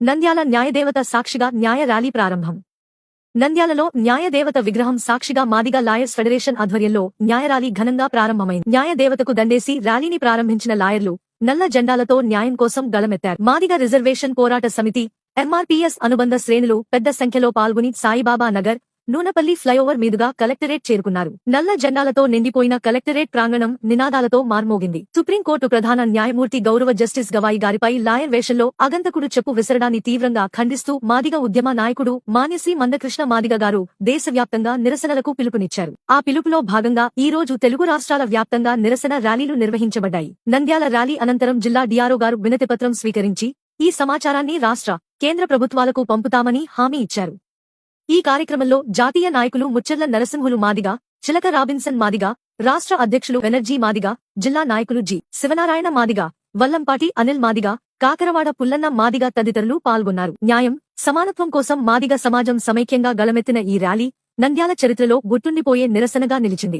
నంద్యాల న్యాయదేవత సాక్షిగా న్యాయ ర్యాలీ ప్రారంభం. నంద్యాలలో న్యాయదేవత విగ్రహం సాక్షిగా మాదిగ లాయర్స్ ఫెడరేషన్ ఆధ్వర్యంలో న్యాయ ర్యాలీ ఘనంగా ప్రారంభమైంది. న్యాయదేవతకు దండేసి ర్యాలీని ప్రారంభించిన లాయర్లు నల్ల జెండాలతో న్యాయం కోసం గళమెత్తారు. మాదిగ రిజర్వేషన్ పోరాట సమితి ఎంఆర్పీఎస్ అనుబంధ శ్రేణులు పెద్ద సంఖ్యలో పాల్గొని సాయిబాబా నగర్ నూనపల్లి ఫ్లైఓవర్ మీదుగా కలెక్టరేట్ చేరుకున్నారు. నల్ల జెండాలతో నిండిపోయిన కలెక్టరేట్ ప్రాంగణం నినాదాలతో మార్మోగింది. సుప్రీంకోర్టు ప్రధాన న్యాయమూర్తి గౌరవ జస్టిస్ గవాయి గారిపై లాయర్ వేషంలో అగంతకుడు చెప్పు విసరడాన్ని తీవ్రంగా ఖండిస్తూ మాదిగ ఉద్యమ నాయకుడు మాన్యశ్రీ మందకృష్ణ మాదిగ గారు దేశవ్యాప్తంగా నిరసనలకు పిలుపునిచ్చారు. ఆ పిలుపులో భాగంగా ఈ రోజు తెలుగు రాష్ట్రాల వ్యాప్తంగా నిరసన ర్యాలీలు నిర్వహించబడ్డాయి. నంద్యాల ర్యాలీ అనంతరం జిల్లా డిఆర్ఓ గారు వినతిపత్రం స్వీకరించి ఈ సమాచారాన్ని రాష్ట్ర కేంద్ర ప్రభుత్వాలకు పంపుతామని హామీ ఇచ్చారు. ఈ కార్యక్రమంలో జాతీయ నాయకులు ముచ్చర్ల నరసింహులు మాదిగా చిలక రాబిన్సన్ మాదిగా రాష్ట్ర అధ్యక్షులు ఎనర్జీ మాదిగా జిల్లా నాయకులు జి. శివనారాయణ మాదిగా వల్లంపాటి అనిల్ మాదిగా కాకరవాడ పుల్లన్న మాదిగా తదితరులు పాల్గొన్నారు. న్యాయం సమానత్వం కోసం మాదిగ సమాజం సమైక్యంగా గలమెత్తిన ఈ ర్యాలీ నంద్యాల చరిత్రలో గుర్తుండిపోయే నిరసనగా నిలిచింది.